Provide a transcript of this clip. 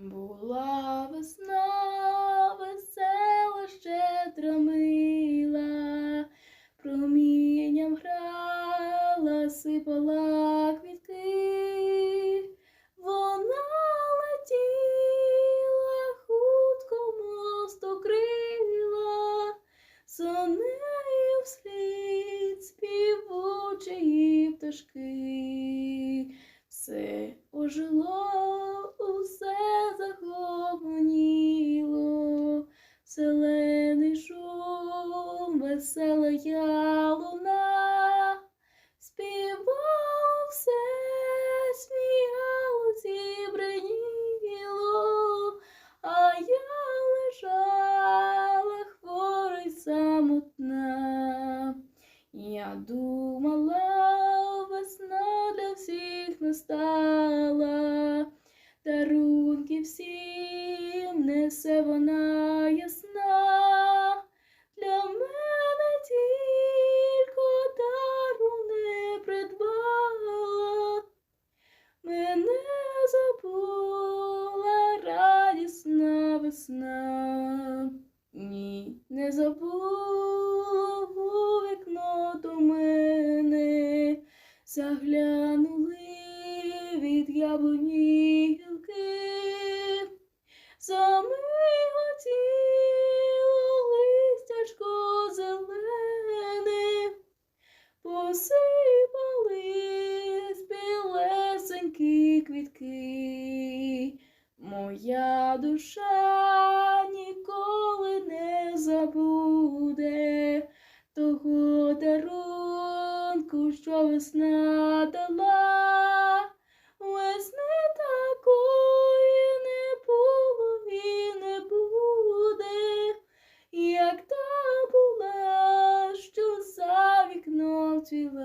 Була весна, весела, щедра мила, промінням грала, сипала квітки, вона летіла, хутко мосту крила, за нею вслід співучої пташки. Все ожило, усе зелений шум, весела луна, співало все, сміяло, зібраніло, а я лежала хвора й самотна. Я думала, весна для всіх настала, дарунки всім несе вона весна. Ні, не забула у вікно до мене, заглянули від яблуні гілки, замиготіло листячко зелене, посипали білесенькі квітки. Моя душа Буде, того дарунку, що весна дала, весни такої не було і не буде, як та була, що за вікном цвіла.